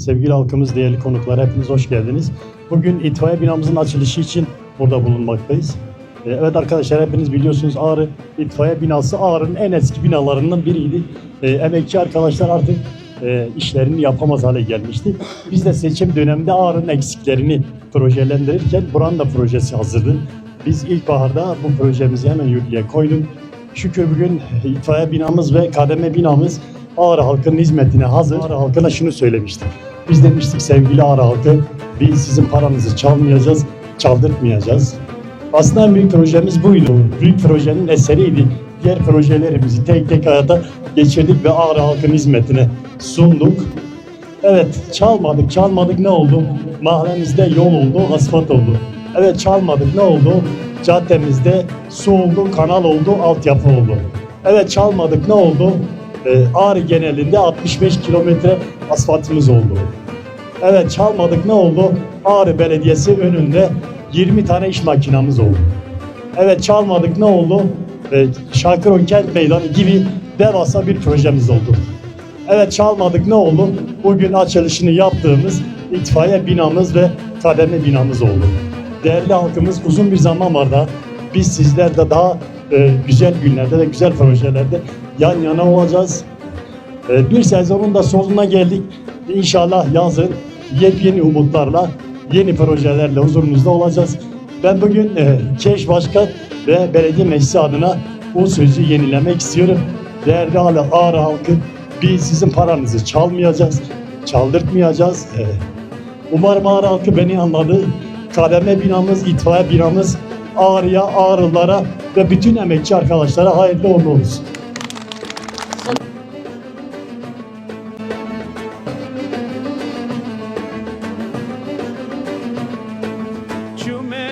Sevgili halkımız, değerli konuklar hepiniz hoş geldiniz. Bugün itfaiye binamızın açılışı için burada bulunmaktayız. Ee, Evet arkadaşlar hepiniz biliyorsunuz Ağrı itfaiye binası Ağrı'nın en eski binalarından biriydi. Ee, Emekçi arkadaşlar artık e, işlerini yapamaz hale gelmişti. Biz de seçim döneminde Ağrı'nın eksiklerini projelendirirken buranın da projesi hazırdı. Biz ilkbaharda bu projemizi hemen yürürlüğe koyduk. Şükür bugün itfaiye binamız ve kademe binamız Ağrı halkının hizmetine hazır. Ağrı halkına şunu söylemiştik. Biz demiştik sevgili halkı, biz sizin paranızı çalmayacağız, çaldırtmayacağız. Aslında en büyük projemiz buydu. Büyük projenin eseriydi. Diğer projelerimizi tek tek hayata geçirdik ve Ağrı halkın hizmetine sunduk. Evet, çalmadık, çalmadık ne oldu? Mahallemizde yol oldu, asfalt oldu. Evet, çalmadık ne oldu? Caddemizde su oldu, kanal oldu, altyapı oldu. Evet, çalmadık ne oldu? Ee, Ağrı genelinde 65 kilometre asfaltımız oldu. Evet, çalmadık ne oldu? Ağrı Belediyesi önünde 20 tane iş makinamız oldu. Evet, çalmadık ne oldu? Ee, Şakir Kent Meydanı gibi devasa bir projemiz oldu. Evet çalmadık ne oldu? Bugün açılışını yaptığımız itfaiye binamız ve kademe binamız oldu. Değerli halkımız uzun bir zaman var da biz sizlerle daha e, güzel günlerde ve güzel projelerde yan yana olacağız. E, bir sezonun da sonuna geldik. İnşallah yazın yepyeni umutlarla, yeni projelerle huzurunuzda olacağız. Ben bugün e, Keş Başkan ve Belediye Meclisi adına bu sözü yenilemek istiyorum. Değerli Ağrı halkı, biz sizin paranızı çalmayacağız, çaldırtmayacağız. E, umarım Ağrı halkı beni anladı. Kademe binamız, itfaiye binamız Ağrı'ya, Ağrılara ve bütün emekçi arkadaşlara hayırlı uğurlu olsun. Çüme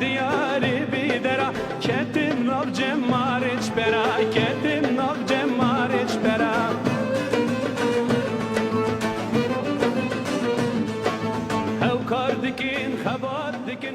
diyarı bidera Ketim Rab cemmar iç bera, dikin, habat dikin.